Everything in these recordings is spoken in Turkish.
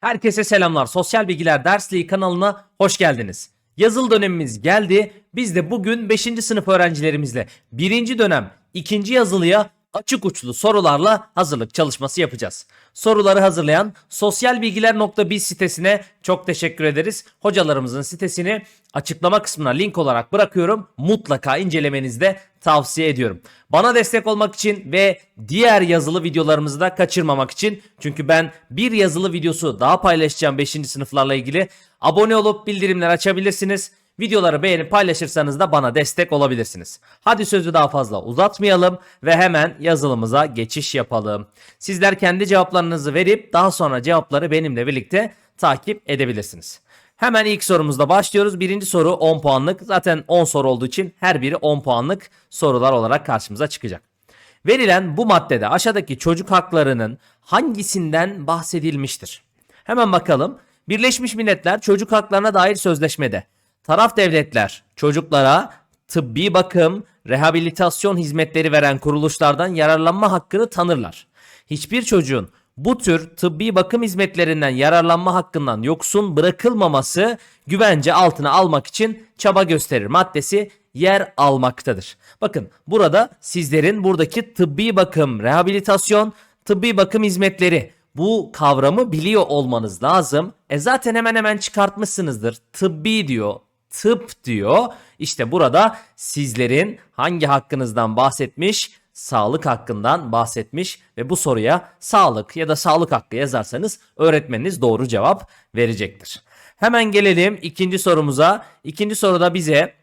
Herkese selamlar. Sosyal Bilgiler Dersliği kanalına hoş geldiniz. Yazılı dönemimiz geldi. Biz de bugün 5. sınıf öğrencilerimizle 1. dönem 2. yazılıya açık uçlu sorularla hazırlık çalışması yapacağız. Soruları hazırlayan sosyalbilgiler.biz sitesine çok teşekkür ederiz. Hocalarımızın sitesini açıklama kısmına link olarak bırakıyorum. Mutlaka incelemenizi de tavsiye ediyorum. Bana destek olmak için ve diğer yazılı videolarımızı da kaçırmamak için çünkü ben bir yazılı videosu daha paylaşacağım 5. sınıflarla ilgili. Abone olup bildirimler açabilirsiniz. Videoları beğenip paylaşırsanız da bana destek olabilirsiniz. Hadi sözü daha fazla uzatmayalım ve hemen yazılımıza geçiş yapalım. Sizler kendi cevaplarınızı verip daha sonra cevapları benimle birlikte takip edebilirsiniz. Hemen ilk sorumuzda başlıyoruz. Birinci soru 10 puanlık. Zaten 10 soru olduğu için her biri 10 puanlık sorular olarak karşımıza çıkacak. Verilen bu maddede aşağıdaki çocuk haklarının hangisinden bahsedilmiştir? Hemen bakalım. Birleşmiş Milletler Çocuk Haklarına dair sözleşmede taraf devletler çocuklara tıbbi bakım, rehabilitasyon hizmetleri veren kuruluşlardan yararlanma hakkını tanırlar. Hiçbir çocuğun bu tür tıbbi bakım hizmetlerinden yararlanma hakkından yoksun bırakılmaması güvence altına almak için çaba gösterir maddesi yer almaktadır. Bakın burada sizlerin buradaki tıbbi bakım, rehabilitasyon, tıbbi bakım hizmetleri bu kavramı biliyor olmanız lazım. E zaten hemen hemen çıkartmışsınızdır. Tıbbi diyor, tıp diyor. İşte burada sizlerin hangi hakkınızdan bahsetmiş? Sağlık hakkından bahsetmiş ve bu soruya sağlık ya da sağlık hakkı yazarsanız öğretmeniniz doğru cevap verecektir. Hemen gelelim ikinci sorumuza. İkinci soruda bize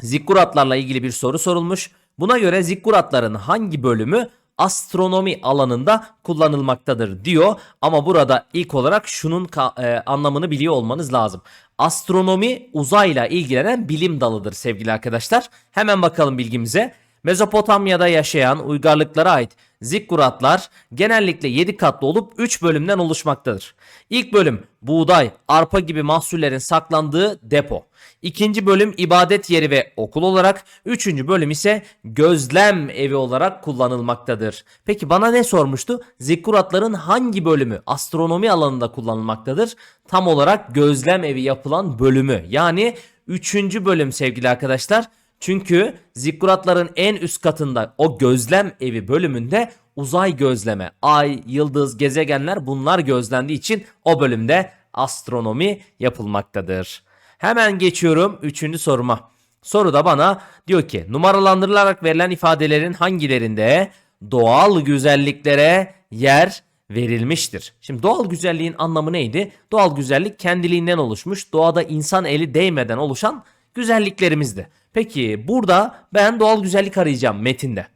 zikkuratlarla ilgili bir soru sorulmuş. Buna göre zikkuratların hangi bölümü astronomi alanında kullanılmaktadır diyor. Ama burada ilk olarak şunun e, anlamını biliyor olmanız lazım. Astronomi uzayla ilgilenen bilim dalıdır sevgili arkadaşlar. Hemen bakalım bilgimize. Mezopotamya'da yaşayan uygarlıklara ait zikkuratlar genellikle 7 katlı olup 3 bölümden oluşmaktadır. İlk bölüm buğday, arpa gibi mahsullerin saklandığı depo. İkinci bölüm ibadet yeri ve okul olarak, üçüncü bölüm ise gözlem evi olarak kullanılmaktadır. Peki bana ne sormuştu? Zikkuratların hangi bölümü astronomi alanında kullanılmaktadır? Tam olarak gözlem evi yapılan bölümü. Yani üçüncü bölüm sevgili arkadaşlar. Çünkü zikkuratların en üst katında o gözlem evi bölümünde uzay gözleme, ay, yıldız, gezegenler bunlar gözlendiği için o bölümde astronomi yapılmaktadır. Hemen geçiyorum 3. soruma. Soruda bana diyor ki numaralandırılarak verilen ifadelerin hangilerinde doğal güzelliklere yer verilmiştir. Şimdi doğal güzelliğin anlamı neydi? Doğal güzellik kendiliğinden oluşmuş, doğada insan eli değmeden oluşan güzelliklerimizdi. Peki burada ben doğal güzellik arayacağım metinde.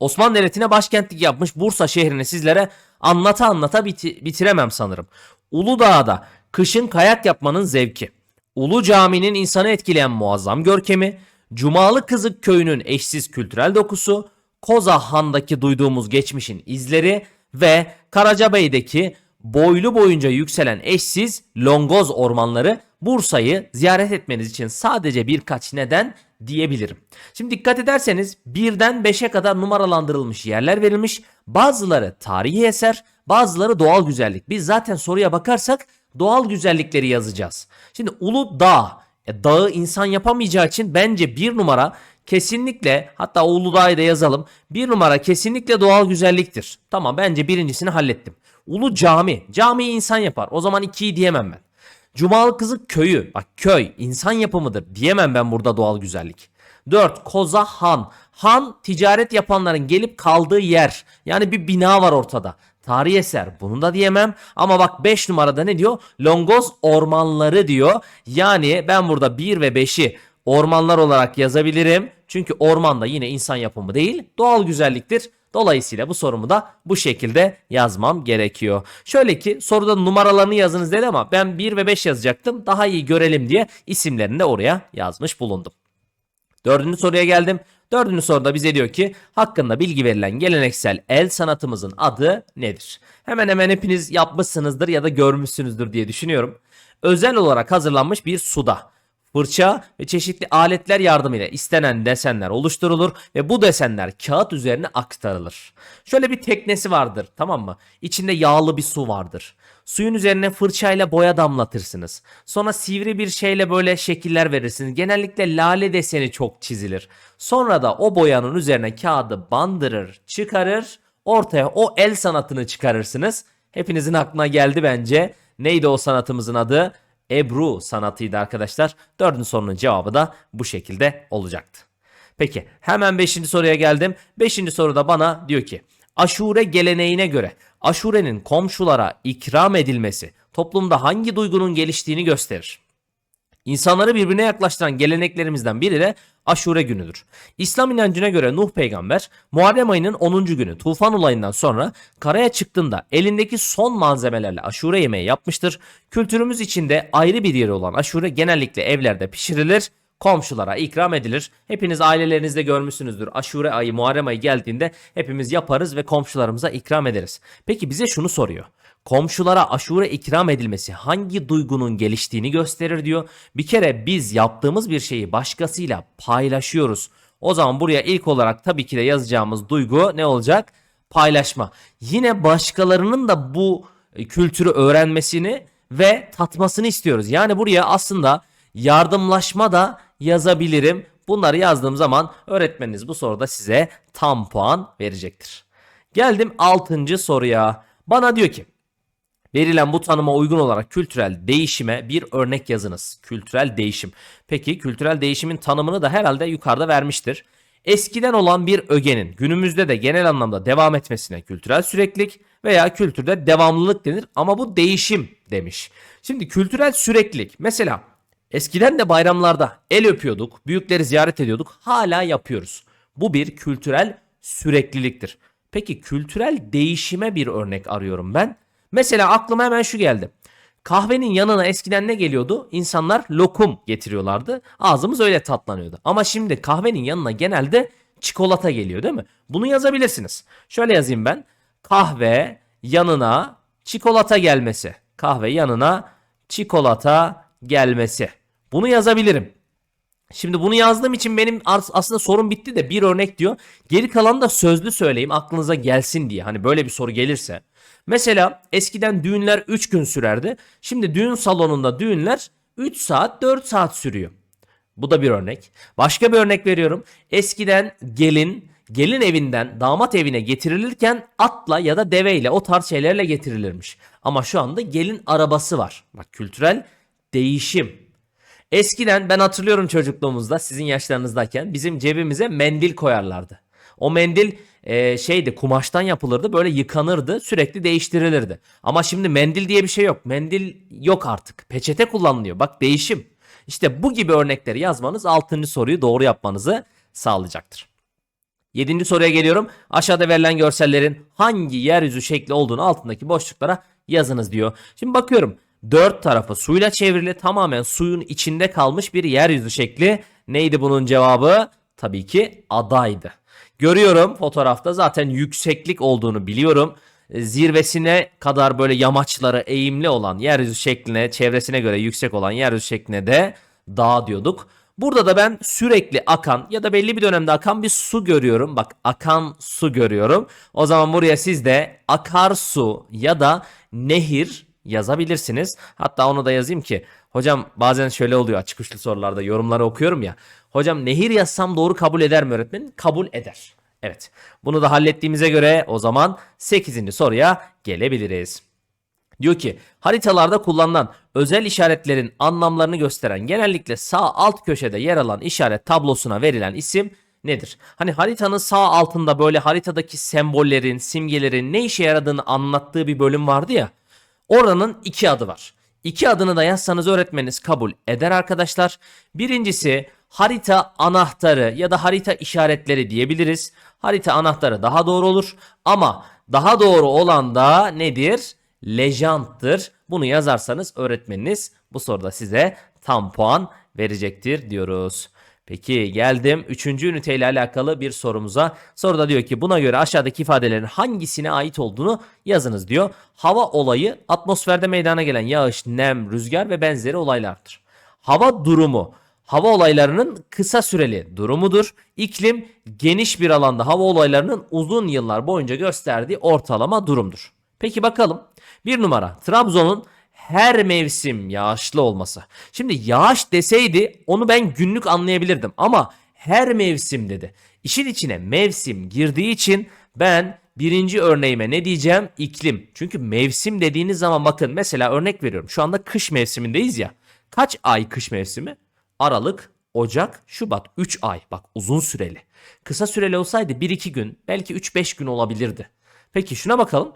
Osmanlı Devleti'ne başkentlik yapmış Bursa şehrini sizlere anlata anlata biti- bitiremem sanırım. Uludağ'da kışın kayak yapmanın zevki. Ulu Cami'nin insanı etkileyen muazzam görkemi, Cumalı Kızık Köyü'nün eşsiz kültürel dokusu, Koza Han'daki duyduğumuz geçmişin izleri ve Karacabey'deki boylu boyunca yükselen eşsiz Longoz ormanları Bursa'yı ziyaret etmeniz için sadece birkaç neden diyebilirim. Şimdi dikkat ederseniz birden 5'e kadar numaralandırılmış yerler verilmiş. Bazıları tarihi eser, bazıları doğal güzellik. Biz zaten soruya bakarsak doğal güzellikleri yazacağız. Şimdi Ulu Dağ, e, dağı insan yapamayacağı için bence bir numara kesinlikle hatta Uludağ'ı da yazalım. Bir numara kesinlikle doğal güzelliktir. Tamam bence birincisini hallettim. Ulu Cami, camiyi insan yapar. O zaman ikiyi diyemem ben. Cumalı Kızık köyü. Bak köy insan yapımıdır. Diyemem ben burada doğal güzellik. 4. Koza Han. Han ticaret yapanların gelip kaldığı yer. Yani bir bina var ortada. Tarihi eser. Bunu da diyemem. Ama bak 5 numarada ne diyor? Longoz ormanları diyor. Yani ben burada 1 ve 5'i ormanlar olarak yazabilirim. Çünkü orman da yine insan yapımı değil. Doğal güzelliktir. Dolayısıyla bu sorumu da bu şekilde yazmam gerekiyor. Şöyle ki soruda numaralarını yazınız dedi ama ben 1 ve 5 yazacaktım. Daha iyi görelim diye isimlerini de oraya yazmış bulundum. Dördüncü soruya geldim. Dördüncü soruda bize diyor ki hakkında bilgi verilen geleneksel el sanatımızın adı nedir? Hemen hemen hepiniz yapmışsınızdır ya da görmüşsünüzdür diye düşünüyorum. Özel olarak hazırlanmış bir suda fırça ve çeşitli aletler yardımıyla istenen desenler oluşturulur ve bu desenler kağıt üzerine aktarılır. Şöyle bir teknesi vardır tamam mı? İçinde yağlı bir su vardır. Suyun üzerine fırçayla boya damlatırsınız. Sonra sivri bir şeyle böyle şekiller verirsiniz. Genellikle lale deseni çok çizilir. Sonra da o boyanın üzerine kağıdı bandırır, çıkarır. Ortaya o el sanatını çıkarırsınız. Hepinizin aklına geldi bence. Neydi o sanatımızın adı? Ebru sanatıydı arkadaşlar. Dördüncü sorunun cevabı da bu şekilde olacaktı. Peki hemen 5. soruya geldim. 5. soruda bana diyor ki aşure geleneğine göre aşurenin komşulara ikram edilmesi toplumda hangi duygunun geliştiğini gösterir. İnsanları birbirine yaklaştıran geleneklerimizden biri de aşure günüdür. İslam inancına göre Nuh peygamber Muharrem ayının 10. günü tufan olayından sonra karaya çıktığında elindeki son malzemelerle aşure yemeği yapmıştır. Kültürümüz içinde ayrı bir yeri olan aşure genellikle evlerde pişirilir komşulara ikram edilir. Hepiniz ailelerinizde görmüşsünüzdür. Aşure ayı, Muharrem ayı geldiğinde hepimiz yaparız ve komşularımıza ikram ederiz. Peki bize şunu soruyor. Komşulara aşure ikram edilmesi hangi duygunun geliştiğini gösterir diyor. Bir kere biz yaptığımız bir şeyi başkasıyla paylaşıyoruz. O zaman buraya ilk olarak tabii ki de yazacağımız duygu ne olacak? Paylaşma. Yine başkalarının da bu e, kültürü öğrenmesini ve tatmasını istiyoruz. Yani buraya aslında yardımlaşma da yazabilirim. Bunları yazdığım zaman öğretmeniniz bu soruda size tam puan verecektir. Geldim 6. soruya. Bana diyor ki Verilen bu tanıma uygun olarak kültürel değişime bir örnek yazınız. Kültürel değişim. Peki kültürel değişimin tanımını da herhalde yukarıda vermiştir. Eskiden olan bir ögenin günümüzde de genel anlamda devam etmesine kültürel süreklilik veya kültürde devamlılık denir ama bu değişim demiş. Şimdi kültürel süreklilik mesela eskiden de bayramlarda el öpüyorduk, büyükleri ziyaret ediyorduk, hala yapıyoruz. Bu bir kültürel sürekliliktir. Peki kültürel değişime bir örnek arıyorum ben. Mesela aklıma hemen şu geldi. Kahvenin yanına eskiden ne geliyordu? İnsanlar lokum getiriyorlardı. Ağzımız öyle tatlanıyordu. Ama şimdi kahvenin yanına genelde çikolata geliyor değil mi? Bunu yazabilirsiniz. Şöyle yazayım ben. Kahve yanına çikolata gelmesi. Kahve yanına çikolata gelmesi. Bunu yazabilirim. Şimdi bunu yazdığım için benim as- aslında sorun bitti de bir örnek diyor. Geri kalanı da sözlü söyleyeyim aklınıza gelsin diye. Hani böyle bir soru gelirse. Mesela eskiden düğünler 3 gün sürerdi. Şimdi düğün salonunda düğünler 3 saat 4 saat sürüyor. Bu da bir örnek. Başka bir örnek veriyorum. Eskiden gelin gelin evinden damat evine getirilirken atla ya da deveyle o tarz şeylerle getirilirmiş. Ama şu anda gelin arabası var. Bak kültürel değişim. Eskiden ben hatırlıyorum çocukluğumuzda sizin yaşlarınızdayken bizim cebimize mendil koyarlardı. O mendil e, şeydi kumaştan yapılırdı böyle yıkanırdı sürekli değiştirilirdi. Ama şimdi mendil diye bir şey yok. Mendil yok artık. Peçete kullanılıyor. Bak değişim. İşte bu gibi örnekleri yazmanız 6. soruyu doğru yapmanızı sağlayacaktır. 7. soruya geliyorum. Aşağıda verilen görsellerin hangi yeryüzü şekli olduğunu altındaki boşluklara yazınız diyor. Şimdi bakıyorum. Dört tarafı suyla çevrili tamamen suyun içinde kalmış bir yeryüzü şekli. Neydi bunun cevabı? Tabii ki adaydı. Görüyorum fotoğrafta zaten yükseklik olduğunu biliyorum. E, Zirvesine kadar böyle yamaçları eğimli olan yeryüzü şekline, çevresine göre yüksek olan yeryüzü şekline de dağ diyorduk. Burada da ben sürekli akan ya da belli bir dönemde akan bir su görüyorum. Bak akan su görüyorum. O zaman buraya siz de akarsu ya da nehir yazabilirsiniz. Hatta onu da yazayım ki hocam bazen şöyle oluyor açık uçlu sorularda yorumları okuyorum ya. Hocam nehir yazsam doğru kabul eder mi öğretmenim? Kabul eder. Evet. Bunu da hallettiğimize göre o zaman 8. soruya gelebiliriz. Diyor ki haritalarda kullanılan özel işaretlerin anlamlarını gösteren genellikle sağ alt köşede yer alan işaret tablosuna verilen isim nedir? Hani haritanın sağ altında böyle haritadaki sembollerin, simgelerin ne işe yaradığını anlattığı bir bölüm vardı ya. Oranın iki adı var. İki adını da yazsanız öğretmeniniz kabul eder arkadaşlar. Birincisi harita anahtarı ya da harita işaretleri diyebiliriz. Harita anahtarı daha doğru olur ama daha doğru olan da nedir? Lejanttır. Bunu yazarsanız öğretmeniniz bu soruda size tam puan verecektir diyoruz. Peki geldim 3. üniteyle alakalı bir sorumuza. Soruda diyor ki buna göre aşağıdaki ifadelerin hangisine ait olduğunu yazınız diyor. Hava olayı atmosferde meydana gelen yağış, nem, rüzgar ve benzeri olaylardır. Hava durumu hava olaylarının kısa süreli durumudur. İklim geniş bir alanda hava olaylarının uzun yıllar boyunca gösterdiği ortalama durumdur. Peki bakalım. Bir numara Trabzon'un her mevsim yağışlı olması. Şimdi yağış deseydi onu ben günlük anlayabilirdim ama her mevsim dedi. İşin içine mevsim girdiği için ben birinci örneğime ne diyeceğim? İklim. Çünkü mevsim dediğiniz zaman bakın mesela örnek veriyorum. Şu anda kış mevsimindeyiz ya. Kaç ay kış mevsimi? Aralık, Ocak, Şubat 3 ay. Bak uzun süreli. Kısa süreli olsaydı 1-2 gün belki 3-5 gün olabilirdi. Peki şuna bakalım.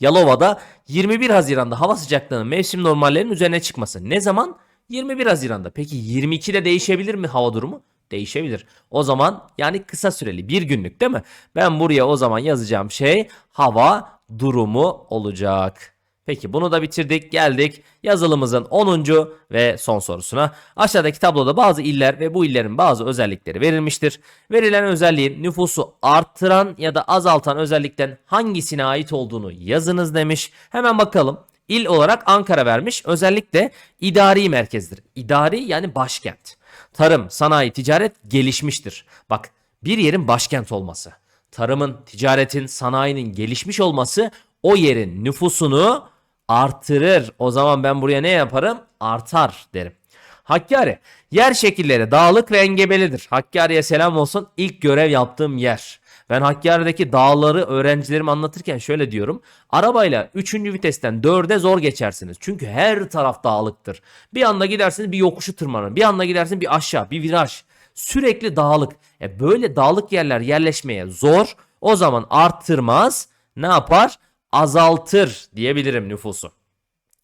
Yalova'da 21 Haziran'da hava sıcaklığının mevsim normallerinin üzerine çıkması. Ne zaman? 21 Haziran'da. Peki 22'de değişebilir mi hava durumu? Değişebilir. O zaman yani kısa süreli bir günlük değil mi? Ben buraya o zaman yazacağım şey hava durumu olacak. Peki bunu da bitirdik. Geldik yazılımızın 10. ve son sorusuna. Aşağıdaki tabloda bazı iller ve bu illerin bazı özellikleri verilmiştir. Verilen özelliğin nüfusu arttıran ya da azaltan özellikten hangisine ait olduğunu yazınız demiş. Hemen bakalım. İl olarak Ankara vermiş. Özellikle idari merkezdir. İdari yani başkent. Tarım, sanayi, ticaret gelişmiştir. Bak bir yerin başkent olması. Tarımın, ticaretin, sanayinin gelişmiş olması o yerin nüfusunu artırır. O zaman ben buraya ne yaparım? Artar derim. Hakkari. Yer şekilleri dağlık ve engebelidir. Hakkari'ye selam olsun. İlk görev yaptığım yer. Ben Hakkari'deki dağları öğrencilerime anlatırken şöyle diyorum. Arabayla 3. vitesten 4'e zor geçersiniz. Çünkü her taraf dağlıktır. Bir anda gidersiniz bir yokuşu tırmanın. Bir anda gidersin bir aşağı bir viraj. Sürekli dağlık. E böyle dağlık yerler yerleşmeye zor. O zaman arttırmaz. Ne yapar? Azaltır diyebilirim nüfusu.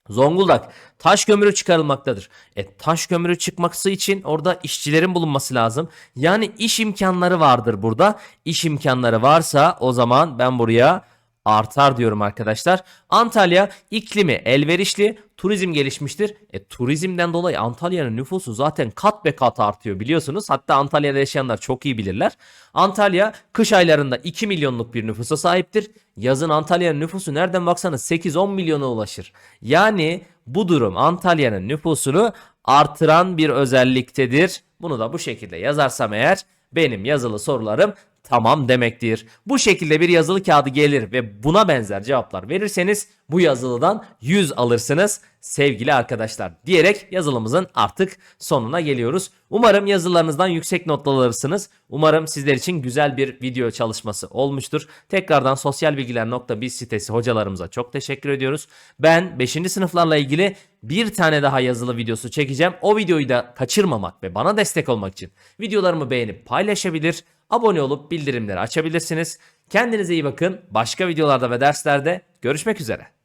Zonguldak taş kömürü çıkarılmaktadır. E taş kömürü çıkması için orada işçilerin bulunması lazım. Yani iş imkanları vardır burada. İş imkanları varsa o zaman ben buraya artar diyorum arkadaşlar. Antalya iklimi elverişli, turizm gelişmiştir. E turizmden dolayı Antalya'nın nüfusu zaten kat be kat artıyor biliyorsunuz. Hatta Antalya'da yaşayanlar çok iyi bilirler. Antalya kış aylarında 2 milyonluk bir nüfusa sahiptir. Yazın Antalya'nın nüfusu nereden baksanız 8-10 milyona ulaşır. Yani bu durum Antalya'nın nüfusunu artıran bir özelliktedir. Bunu da bu şekilde yazarsam eğer benim yazılı sorularım tamam demektir. Bu şekilde bir yazılı kağıdı gelir ve buna benzer cevaplar verirseniz bu yazılıdan 100 alırsınız sevgili arkadaşlar diyerek yazılımızın artık sonuna geliyoruz. Umarım yazılarınızdan yüksek not alırsınız. Umarım sizler için güzel bir video çalışması olmuştur. Tekrardan sosyalbilgiler.biz sitesi hocalarımıza çok teşekkür ediyoruz. Ben 5. sınıflarla ilgili bir tane daha yazılı videosu çekeceğim. O videoyu da kaçırmamak ve bana destek olmak için videolarımı beğenip paylaşabilir, abone olup bildirimleri açabilirsiniz. Kendinize iyi bakın. Başka videolarda ve derslerde görüşmek üzere.